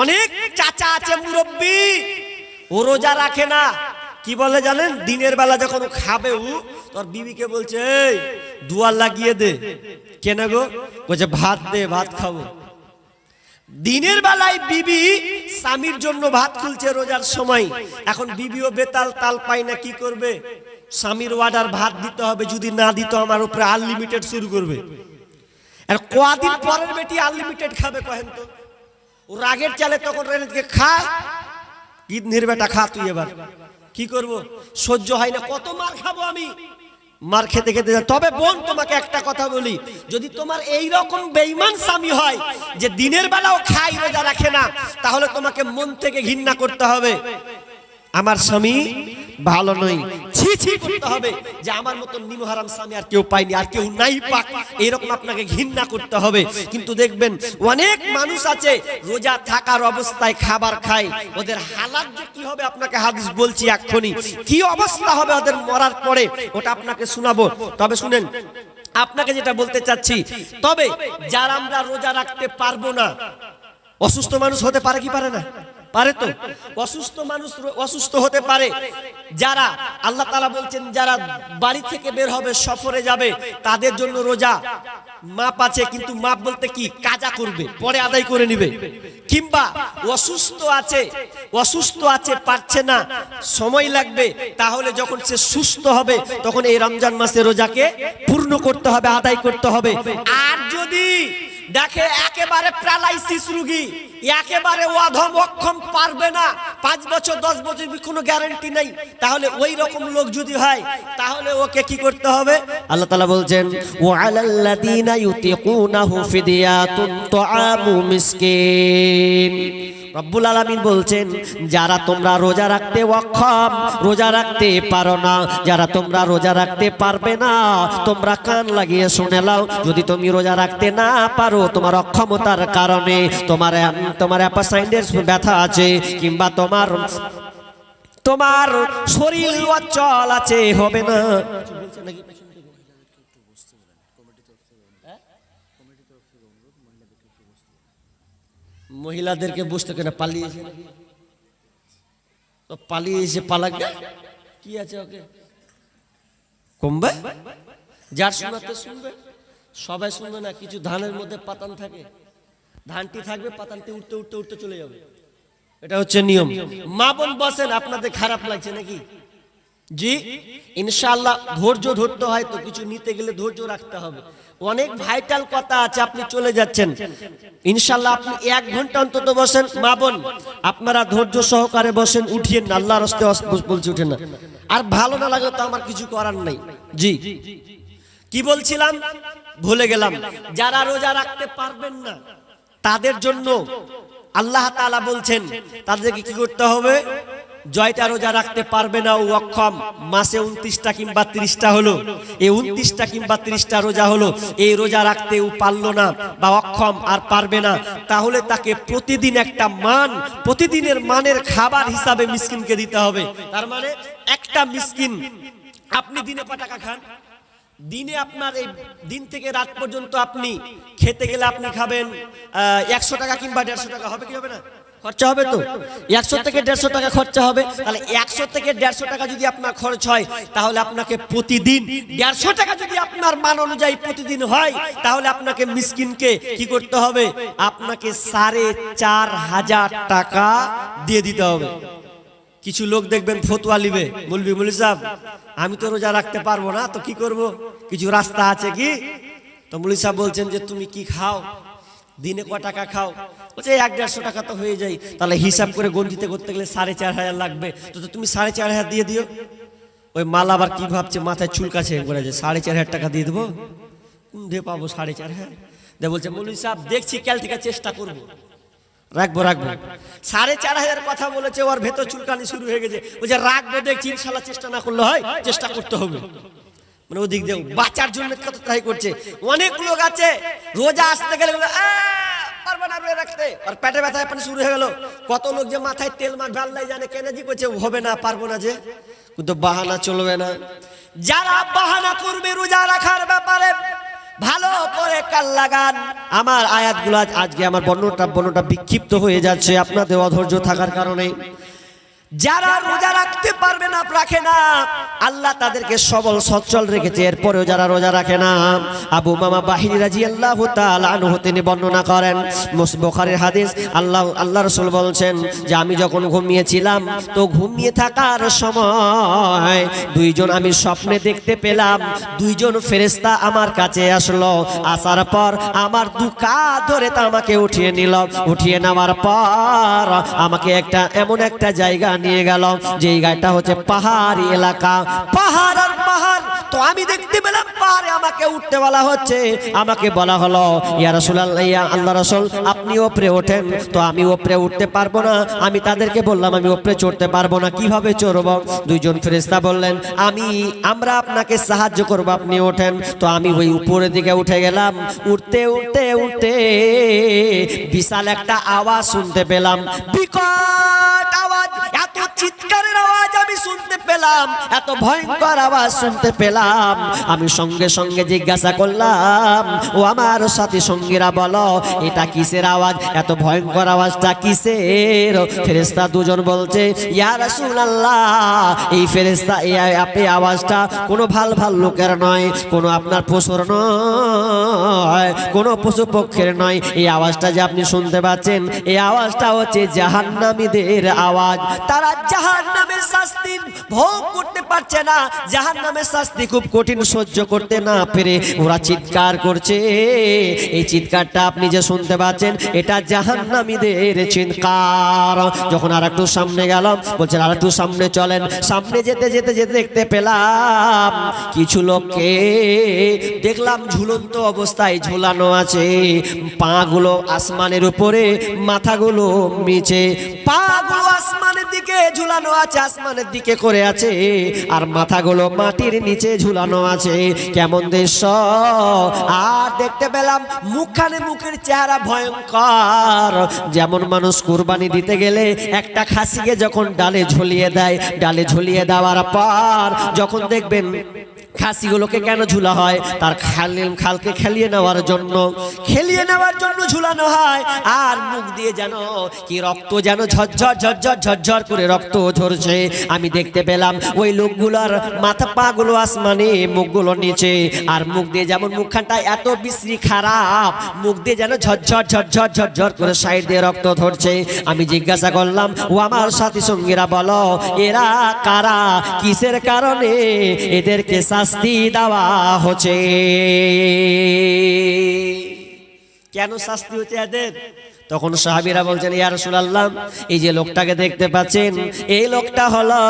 অনেক চাচা আছে মুরব্বী, ও রোজা রাখে না। কি বলে জানেন? দিনের বেলা যখন খাবে ও, তোর বিবিকে বলছে, এই, দুয়ার লাগিয়ে দে। কেন গো? বলছে, ভাত দে, ভাত খাব। দিনের বেলায় বিবি স্বামীর জন্য ভাত খুলছে রোজার সময়। এখন বিবিও বেতাল, তাল পায় না, কি করবে? স্বামীর অর্ডার ভাত দিতে হবে, যদি না দিত আমার উপরে আনলিমিটেড শুরু করবে। আর কদিন পরের বেটি আনলিমিটেড খাবে কহেন তো? রাগের চালে তখন রেনেকে খা। ঈদ বেটা খা তুই এবার। কি করব? সহ্য হয় না, কত মার খাব আমি? মার খেতে খেতে তবে বোন, তোমাকে একটা কথা বলি। যদি তোমার এই রকম বেঈমান স্বামী হয়, যে দিনের বেলাও খাই, রোজা রাখে না, তাহলে তোমাকে মন থেকে ঘৃণা করতে হবে। আমার স্বামী ভালো নয় ছি ছি, করতে হবে যে আমার মতন নিমহারাম স্বামী আর কেউ পায়নি, আর কেউ নাই পাক। এরকম আপনাকে ঘৃণা করতে হবে। কিন্তু দেখবেন, অনেক মানুষ আছে, রোজা থাকার অবস্থায় খাবার খায়। ওদের হালাত যে কি হবে আপনাকে হাদিস বলছি এক্ষুনি। কি অবস্থা হবে ওদের মরার পরে? ওটা আপনাকে শোনাবো। তবে শুনেন, আপনাকে যেটা বলতে চাচ্ছি, তবে যারা আমরা রোজা রাখতে পারব না, অসুস্থ মানুষ হতে পারে কি পারে না? পারে তো? অসুস্থ মানুষ অসুস্থ হতে পারে। যারা, আল্লাহ তালা বলছেন, যারা বাড়ি থেকে বের হবে, সফরে যাবে, তাদের জন্য রোজা। মাপ আছে, কিন্তু মাপ বলতে কি? কাজা করবে, পরে আদায় করে নিবে। কিংবা, অসুস্থ আছে অসুস্থ আছে, পারছে না, সময় লাগবে, তাহলে যখন সে সুস্থ হবে, তখন এই রমজান মাসে রোজাকে পূর্ণ করতে হবে, আদায় করতে হবে। আর যদি দেখে একেবারে প্যারালাইসিস রুগী একেবারে অধম অক্ষম পারবে না। পাঁচ বছর, দশ বছর কোনো গ্যারেন্টি নেই। তাহলে ওই রকম লোক যদি হয়, তাহলে ওকে কি করতে হবে? আল্লাহ তালা বলছেন ও আলাল্লাদিনা রব্বুল আলামিন বলছেন, যারা তোমরা রোজা রাখতে অক্ষম, রোজা রাখতে পারো না। যারা তোমরা রোজা রাখতে পারবে না, তোমরা কান লাগিয়ে শুনে নাও। যদি তুমি রোজা রাখতে না পারো তোমার অক্ষমতার কারণে, তোমার তোমার অ্যাপাসাইন্ডের ব্যথা আছে, কিংবা তোমার তোমার শরীর অচল আছে, হবে না। মহিলাদেরকে বুঝতে কেন পালিয়েছে পালিয়েছে পালাক কি আছে ওকে? কমবে? যার শোনাতে শুনবে, সবাই শুনবে না, কিছু ধানের মধ্যে পাতান থাকে। ধানটি থাকবে পাতানটি উঠতে উঠতে উঠতে চলে যাবে। এটা হচ্ছে নিয়ম। মা বোন বসেন আপনাদের খারাপ লাগছে নাকি? জি ইনশাআল্লাহ ধৈর্য ধরতে হয় তো কিছু নিতে গেলে ধৈর্য রাখতে হবে। অনেক ভাইটাল কথা আছে আপনি চলে যাচ্ছেন। ইনশাআল্লাহ আপনি এক ঘণ্টা অন্তত বসেন। মা বোন আপনারা ধৈর্য সহকারে বসেন উঠিয়েন না আল্লাহর হস্তে বলছি উঠেন না। আর ভালো না লাগলে তো আমার কিছু করার নাই। জি। কি বলছিলাম? ভুলে গেলাম। যারা রোজা রাখতে পারবেন না তাদের জন্য আল্লাহ তাআলা বলছেন, তাদেরকে কি করতে হবে? জয়টা রোজা রাখতে পারবে না ও অক্ষম মাসে উনত্রিশটা কিংবা তিরিশটা হলো। এই উনত্রিশটা কিংবা তিরিশটা রোজা হলো। এই রোজা রাখতে ও পারল না বা অক্ষম আর পারবে না। তাহলে তাকে প্রতিদিন একটা মান, প্রতিদিনের মানের খাবার হিসাবে মিসকিনকে দিতে হবে। তার মানে একটা মিসকিন, আপনি দিনে পা টাকা খান? দিনে আপনার এই দিন থেকে রাত পর্যন্ত আপনি খেতে গেলে আপনি খাবেন একশো টাকা কিংবা দেড়শো টাকা, হবে কি হবে না? খরচা হবে তো? একশো থেকে দেড়শো টাকা খরচা হবে। তাহলে একশো থেকে দেড়শো টাকা যদি আপনার খরচ হয়, তাহলে আপনাকে প্রতিদিন দেড়শো টাকা যদি আপনার মান অনুযায়ী প্রতিদিন হয়, তাহলে আপনাকে মিসকিনকে কি করতে হবে? আপনাকে সাড়ে চার হাজার টাকা দিয়ে দিতে হবে। কিছু লোক দেখবেন ফতুয়া লিবে বলবি মুলি সাহেব আমি তো রোজা রাখতে পারব না, তো কি করব? কিছু রাস্তা আছে কি? তো মুলি সাহেব বলছেন যে, তুমি কি খাও? দিনে ক টাকা খাও? বলছে, এক দেড়শো টাকা তো হয়ে যায়। তাহলে হিসাব করে গঞ্জিতে করতে গেলে সাড়ে চার হাজার লাগবে। তো তুমি সাড়ে চার হাজার দিয়ে দিও। ওই মাল আবার কি ভাবছে? মাথায় চুলকাছে করে যে সাড়ে চার হাজার টাকা দিয়ে দেবো? কোন দিয়ে পাবো সাড়ে চার হাজার। দে বলছে, মৌলী সাহেব, দেখছি কাল থেকে চেষ্টা করব। রাখব রাখব। সাড়ে চার হাজার কথা বলেছে ওর ভেতর চুলকানি শুরু হয়ে গেছে। বলছে রাখব দেখছি ইনশাল্লাহ চেষ্টা না করলে হয় চেষ্টা করতে হবে। মানে ওদিক দিয়ে বাঁচার জন্য কত ট্রাই করছে। অনেক লোক আছে রোজা আসতে গেলে বলে, "আহ, না রাখতে। আর পেটে শুরু হয়ে গেল। কত লোক যে মাথায় তেল জানে জি করছে হবে না পারব না যে। কিন্তু বাহানা চলবে না। যারা বাহানা করবে রোজা রাখার ব্যাপারে ভালো করে কাল লাগান। আমার আয়াতগুলো আজকে আমার বর্ণটা বর্ণটা বিক্ষিপ্ত হয়ে যাচ্ছে। আপনাদের অধৈর্য থাকার কারণে। যারা রোজা রাখতে পারবে না, রাখে না। আল্লাহ তাদেরকে সবল, সচ্ছল রেখেছে। এরপরেও যারা রোজা রাখে না, আবু মামা বাহিনী রাজি আল্লাহ আনহু তিনি বর্ণনা করেন। বোখারের হাদিস, আল্লাহ আল্লাহ রসুল বলছেন যে, আমি যখন ঘুমিয়েছিলাম, তো ঘুমিয়ে থাকার সময় দুইজন আমি স্বপ্নে দেখতে পেলাম। দুইজন ফেরেস্তা আমার কাছে আসলো। আসার পর আমার দু কাঁধ ধরে তা আমাকে উঠিয়ে নিল। উঠিয়ে নেওয়ার পর আমাকে একটা, এমন একটা জায়গা নিয়ে গেল। যেই গাড়িটা হচ্ছে পাহাড়ি এলাকা। পাহাড় আর পাহাড়। তো আমি দেখতে পেলাম পাহাড়ে আমাকে উঠতে বলা হচ্ছে। আমাকে বলা হলো, ইয়া রাসূলুল্লাহ, ইয়া আল্লাহ রাসূল, আপনি ওপরে ওঠেন, তো আমি ওপরে উঠতে পারব না। আমি তাদেরকে বললাম, আমি ওপরে চড়তে পারব না, কীভাবে চড়ব? দুইজন ফেরেশতা বললেন, আমি, আমরা আপনাকে সাহায্য করব, আপনি ওঠেন। তো আমি ওই উপরের দিকে উঠে গেলাম। উঠতে উঠতে উঠতে বিশাল একটা আওয়াজ শুনতে পেলাম। বিকট আওয়াজ, এত চিৎকারের আওয়াজ আমি শুনতে পেলাম। এত ভয়ঙ্কর আওয়াজ শুনতে পেলাম। আমি সঙ্গে সঙ্গে জিজ্ঞাসা করলাম, ও আমার সাথী সঙ্গীরা বলো, এটা কিসের আওয়াজ? এত ভয়ঙ্কর আওয়াজটা কিসের? ফেরেস্তা দুজন বলছে, ইয়া রাসূলুল্লাহ, এই ফেরেস্তা এই আপনি আওয়াজটা কোনো ভালো ভালো লোকের নয়, কোনো আপনার পশুর নয়, কোনো পশু পক্ষের নয়। এই আওয়াজটা যে আপনি শুনতে পাচ্ছেন, এই আওয়াজটা হচ্ছে জাহান্নামীদের আওয়াজ। তারা জাহান্নামের শাস্তি ভোগ করতে পারছে না, জাহান্নামের শাস্তি খুব কঠিন সহ্য করতে না পেরে ওরা চিৎকার করছে। এই চিৎকারটা আপনি যে শুনতে পাচ্ছেন, এটা জাহান্নামীদের চিৎকার। যখন আর একটু সামনে গেলাম, বলছেন আর একটু সামনে চলেন। সামনে যেতে যেতে যেতে দেখতে পেলাম কিছু লোককে। দেখলাম ঝুলন্ত অবস্থায় ঝুলানো আছে। পাগুলো আসমানের উপরে, মাথাগুলো নিচে। পাগুলো আসমানের দিকে, ঝুলানো আছে, আসমানের দিকে করে আছে। আর মাথাগুলো মাটির নিচে। ঝুলানো আছে। কেমন দৃশ্য? আর দেখতে পেলাম মুখখানে মুখের চেহারা ভয়ঙ্কর। যেমন মানুষ কুরবানি দিতে গেলে একটা খাসিকে যখন ডালে ঝুলিয়ে দেয়, ডালে ঝুলিয়ে দেওয়ার পর যখন দেখবেন খাসিগুলোকে কেন ঝুলা হয়? তার খাল খালকে খেলিয়ে নেওয়ার জন্য। খেলিয়ে নেওয়ার জন্য ঝুলানো হয়। আর মুখ দিয়ে যেন কি রক্ত যেন ঝরঝর ঝরঝর ঝরঝর করে রক্ত ঝরছে। আমি দেখতে পেলাম ওই লোকগুলোর মাথা পাগুলো আসমানে, মুখগুলো নিচে। আর মুখ দিয়ে যেমন মুখখানটা এত বিশ্রী খারাপ, মুখ দিয়ে যেন ঝরঝর ঝরঝর ঝরঝর করে সাইড দিয়ে রক্ত ধরছে। আমি জিজ্ঞাসা করলাম, ও আমার সাথী সঙ্গীরা বলো, এরা কারা? কিসের কারণে? এদেরকে শাস্তি দেওয়া হচ্ছে। কেন শাস্তি হচ্ছে এদের? তখন সাহাবিরা বলছেন, ইয়া রাসূলুল্লাহ, এই যে লোকটাকে দেখতে পাচ্ছেন, এই লোকটা হলো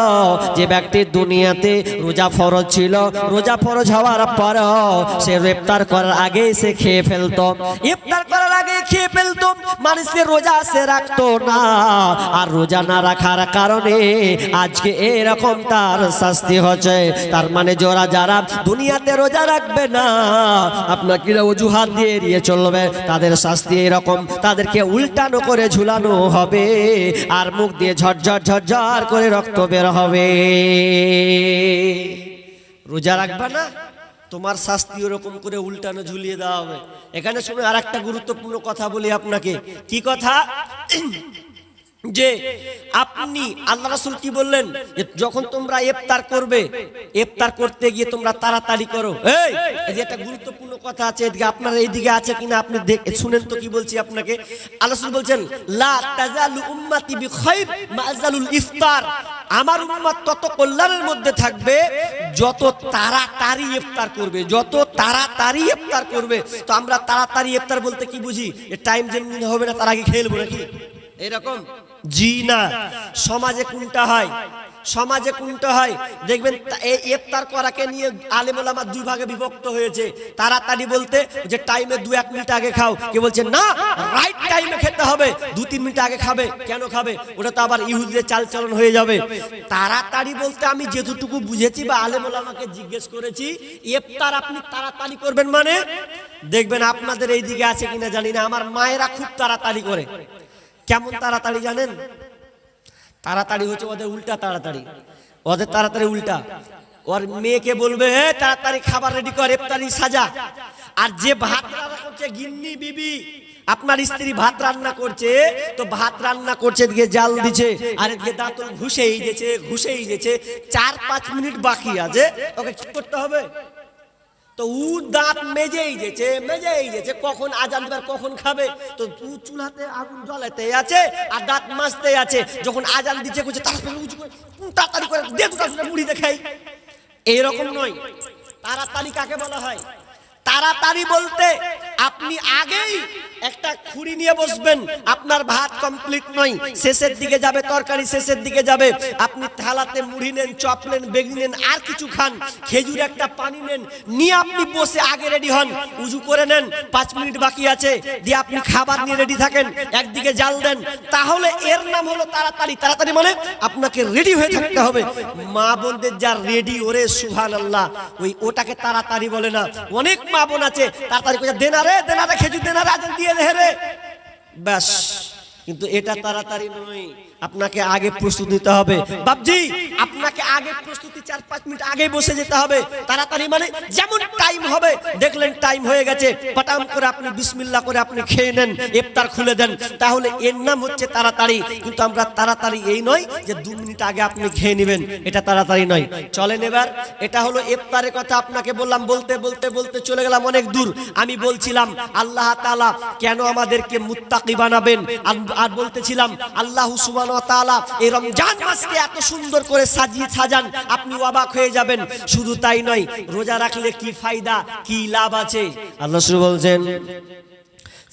যে ব্যক্তি দুনিয়াতে রোজা ফরজ ছিল। রোজা ফরজ হওয়ার পর সে ইফতার করার আগেই সে খেয়ে ফেলতো। ইফতার করার আগে খেয়ে ফেলতো। মানুষের রোজা সে রাখতো না। আর রোজা না রাখার কারণে আজকে এরকম তার শাস্তি হচ্ছে। তার মানে যারা যারা দুনিয়াতে রোজা রাখবে না, আপনার কিরা অজুহাত দিয়ে এড়িয়ে চলবে। তাদের শাস্তি এরকম। তাদেরকে উল্টানো করে ঝুলানো হবে আর মুখ দিয়ে ঝরঝর ঝরঝর করে রক্ত বের হবে। রোজা রাখবা না? তোমার শাস্তি ওরকম করে উল্টানো ঝুলিয়ে দেওয়া হবে। এখানে শুনে আর একটা গুরুত্বপূর্ণ কথা বলি আপনাকে। কি কথা? যে আপনি আল্লাহ রাসূল কি বললেন? যখন তোমরা ইফতার করবে, ইফতার করতে গিয়ে তোমরা তাড়াতাড়ি করো। একটা গুরুত্বপূর্ণ কথা আছে, এদিকে আপনার এইদিকে আছে কিনা আপনি শুনেন তো কি বলছি আপনাকে। আল্লাহ বলছেন, লা ইফতার। আমার উম্মত তত কল্যাণের মধ্যে থাকবে, যত তাড়াতাড়ি ইফতার করবে, যত তাড়াতাড়ি ইফতার করবে। তো আমরা তাড়াতাড়ি ইফতার বলতে কি বুঝি? টাইম যেমনি হবে না, তার আগে খেয়ে নেব নাকি? এরকম? জি না। সমাজে কোনটা হয়? সমাজে কোনটা হয়? দেখবেন এই ইফতার করাকে নিয়ে আলেমুলামা দুই ভাগে বিভক্ত হয়েছে। তাড়াতাড়ি বলতে যে টাইমে দু এক মিনিট আগে খাও। কে বলছে, না, রাইট টাইমে খেতে হবে। দু তিন মিনিট আগে খাবে। কেন খাবে? ওটা তো আবার ইহুদিদের চালচলন হয়ে যাবে। তাড়াতাড়ি বলতে আমি যেটুকু বুঝেছি বা আলেমুলামাকে জিজ্ঞেস করেছি, ইফতার আপনি তাড়াতাড়ি করবেন মানে? দেখবেন আপনাদের এই দিকে আছে কিনা জানি না। আমার মায়েরা খুব তাড়াতাড়ি করে। কেমন তাড়াতাড়ি জানেন? তাড়াতাড়ি হচ্ছে ওদের উল্টা তাড়াতাড়ি। ওদের তাড়াতাড়ি উল্টা। ওর মেয়েকে বলবে "এ, তাড়াতাড়ি খাবার রেডি কর ইফতারি সাজা। আর যে ভাত রান্না করছে গিন্নি বিবি আপনার স্ত্রী ভাত রান্না করছে তো ভাত রান্না করছে এদিকে জাল দিছে আর এদিকে দাঁতল ঘুষেই গেছে ঘুষেই গেছে চার পাঁচ মিনিট বাকি আছে ওকে কি করতে হবে? তো উ দাঁত মেজেই যেছে মেজেই যেছে, কখন আজান দেবার কখন খাবে? তো উ চুলাতে আগুন জ্বলাতে আছে আর দাঁত মাজতে আছে। যখন আজান দিচ্ছে করছে তাড়াতাড়ি উঁচু করে তাড়াতাড়ি করে দে দুটা মুড়ি দেখাই। এইরকম নয়। তাড়াতাড়ি কাকে বলা হয়? তাড়াতাড়ি বলতে আপনি আগেই একটা খুঁড়ি নিয়ে বসবেন। আপনার ভাত কমপ্লিট নয়। শেষের দিকে যাবে তরকারি, শেষের দিকে যাবে। আপনি থালাতে মুড়ি নেন, চপ নেন, বেগনি নেন, আর কিছু খান। খেজুর একটা পানি নেন, নিয়ে আপনি বসে আগে রেডি হন। উজু করে নেন, পাঁচ মিনিট বাকি আছে। দিয়ে আপনি খাবার নিয়ে রেডি থাকেন। একদিকে জাল দেন। তাহলে এর নাম হলো তাড়াতাড়ি। তাড়াতাড়ি মানে আপনাকে রেডি হয়ে থাকতে হবে। মা বোনদের যা রেডি ওরে সুহান আল্লাহ ওই ওটাকে তাড়াতাড়ি বলে না। অনেক মা বোন আছে, তাড়াতাড়ি করে দেনা রে দেনা রে খেজুর দেনা রে আজান দিয়ে দে রে। ব্যাস। কিন্তু এটা তাড়াতাড়ি নয়। আপনাকে আগে প্রস্তুতি নিতে হবে। বাবজি আপনাকে আগে প্রস্তুতি চার পাঁচ মিনিট আগে বসে যেতে হবে। তাড়াতাড়ি মানে যেমন টাইম হবে, দেখলেন টাইম হয়ে গেছে। পটাম করে আপনি বিসমিল্লাহ করে আপনি খেয়ে নেন, ইফতার খুলে দেন। তাহলে এর নাম হচ্ছে তাড়াতাড়ি। কিন্তু আমরা তাড়াতাড়ি এই নয় যে দু মিনিট আগে আপনি খেয়ে নেবেন। এটা তাড়াতাড়ি নয়। চলেন এবার। এটা হলো ইফতারের কথা আপনাকে বললাম। বলতে বলতে বলতে চলে গেলাম অনেক দূর। আমি বলছিলাম, আল্লাহ তাআলা কেন আমাদেরকে মুত্তাকি বানাবেন? আর- বলতেছিলাম, আল্লাহ সুবান এই রমজান মাসকে এত সুন্দর করে সাজিয়ে সাজান, আপনি অবাক হয়ে যাবেন। শুধু তাই নয়, রোজা রাখলে কি ফায়দা, কি লাভ আছে? আল্লাহ বলছেন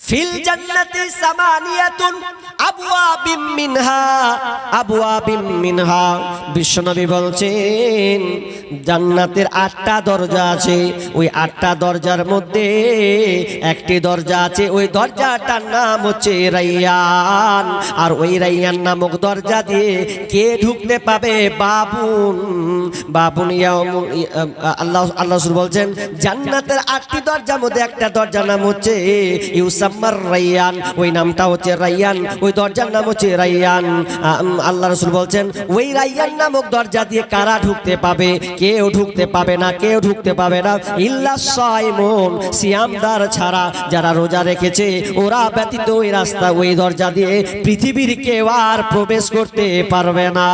ফিল জান্নাতি সামানিয়াতুন আবওয়াবিম মিনহা আবওয়াবিম মিনহা। বিশ্বনবী বলছেন, জান্নাতের আটটা দরজা আছে। ওই আটটা দরজার মধ্যে একটি দরজা আছে। ওই দরজাটার নাম হচ্ছে রাইয়ান। আর ওই রাইয়ান নামক দরজা দিয়ে কে ঢুকতে পাবে? বাবুন। বাবুন আল্লাহ আল্লাহ বলছেন, জান্নাতের আটটি দরজার মধ্যে একটা দরজার নাম হচ্ছে ইউসাম্মার রাইয়ান, ওই নামটা হচ্ছে রাইয়ান, ওই দরজার নাম হচ্ছে রাইয়ান। আল্লাহ রসুল বলছেন, ওই রাইয়ান নামক দরজা দিয়ে কারা ঢুকতে পাবে? কেউ ঢুকতে পাবে না, কেউ ঢুকতে পাবে না। ইল্লা সাইমুন, সিয়ামদার ছাড়া যারা রোজা রেখেছে, ওরা ব্যতীত ওই রাস্তা, ওই দরজা দিয়ে পৃথিবীর কেউ আর প্রবেশ করতে পারবে না।